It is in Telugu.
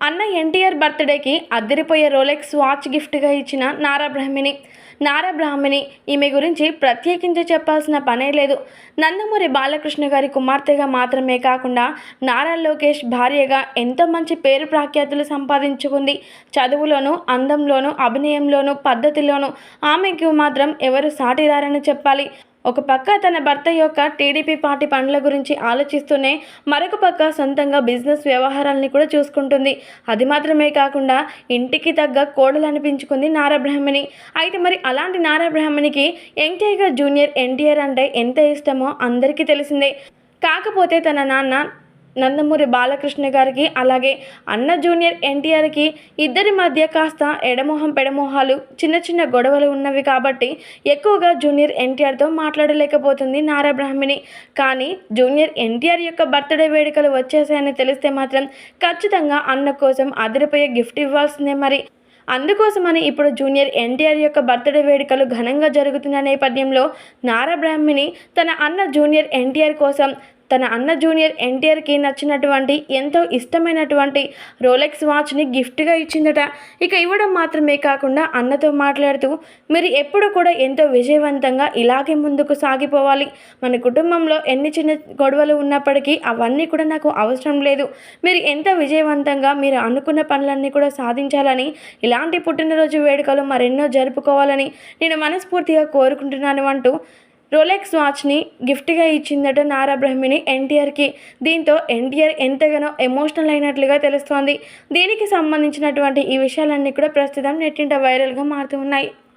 అన్న ఎన్టీఆర్ బర్త్డేకి అద్దరిపోయే రోలెక్స్ వాచ్ గిఫ్ట్గా ఇచ్చిన నారా బ్రహ్మిణి. నారా బ్రాహ్మిణి ఈమె గురించి ప్రత్యేకించి చెప్పాల్సిన పనే లేదు. నందమూరి బాలకృష్ణ గారి కుమార్తెగా మాత్రమే కాకుండా నారా లోకేష్ భార్యగా ఎంతో మంచి పేరు ప్రఖ్యాతులు సంపాదించుకుంది. చదువులోనూ అందంలోనూ అభినయంలోనూ పద్ధతిలోనూ ఆమెకు మాత్రం ఎవరు సాటిరారని చెప్పాలి. ఒక పక్క తన భర్త యొక్క టీడీపీ పార్టీ పనుల గురించి ఆలోచిస్తూనే మరొక పక్క సొంతంగా బిజినెస్ వ్యవహారాలని కూడా చూసుకుంటుంది. అది మాత్రమే కాకుండా ఇంటికి తగ్గ కోడలు అనిపించుకుంది నారా బ్రాహ్మణి. అయితే మరి అలాంటి నారా బ్రాహ్మణికి ఎన్టీఆర్ జూనియర్ ఎన్టీఆర్ అంటే ఎంత ఇష్టమో అందరికీ తెలిసిందే. కాకపోతే తన నాన్న నందమూరి బాలకృష్ణ గారికి అలాగే అన్న జూనియర్ ఎన్టీఆర్కి ఇద్దరి మధ్య కాస్త ఎడమొహం పెడమొహాలు చిన్న చిన్న గొడవలు ఉన్నవి కాబట్టి ఎక్కువగా జూనియర్ ఎన్టీఆర్తో మాట్లాడలేకపోతుంది నారా బ్రాహ్మిణి. కానీ జూనియర్ ఎన్టీఆర్ యొక్క బర్త్డే వేడుకలు వచ్చేసాయని తెలిస్తే మాత్రం ఖచ్చితంగా అన్న కోసం అదిరిపోయే గిఫ్ట్ ఇవ్వాల్సిందే మరి. అందుకోసమని ఇప్పుడు జూనియర్ ఎన్టీఆర్ యొక్క బర్త్డే వేడుకలు ఘనంగా జరుగుతున్న నేపథ్యంలో నారా బ్రాహ్మిణి తన అన్న జూనియర్ ఎన్టీఆర్ కోసం తన అన్న జూనియర్ ఎన్టీఆర్కి నచ్చినటువంటి ఎంతో ఇష్టమైనటువంటి రోలెక్స్ వాచ్ని గిఫ్ట్గా ఇచ్చిందట. ఇక ఇవ్వడం మాత్రమే కాకుండా అన్నతో మాట్లాడుతూ మీరు ఎప్పుడు కూడా ఎంతో విజయవంతంగా ఇలాగే ముందుకు సాగిపోవాలి. మన కుటుంబంలో ఎన్ని చిన్న గొడవలు ఉన్నప్పటికీ అవన్నీ కూడా నాకు అవసరం లేదు. మీరు ఎంత విజయవంతంగా మీరు అనుకున్న పనులన్నీ కూడా సాధించాలని ఇలాంటి పుట్టినరోజు వేడుకలు మరెన్నో జరుపుకోవాలని నేను మనస్ఫూర్తిగా కోరుకుంటున్నాను అంటూ రోలెక్స్ వాచ్ని గిఫ్ట్గా ఇచ్చిందట నారా బ్రహ్మిణి ఎన్టీఆర్కి. దీంతో ఎన్టీఆర్ ఎంతగానో ఎమోషనల్ అయినట్లుగా తెలుస్తోంది. దీనికి సంబంధించినటువంటి ఈ విషయాలన్నీ కూడా ప్రస్తుతం నెట్టింట వైరల్గా మారుతూ ఉన్నాయి.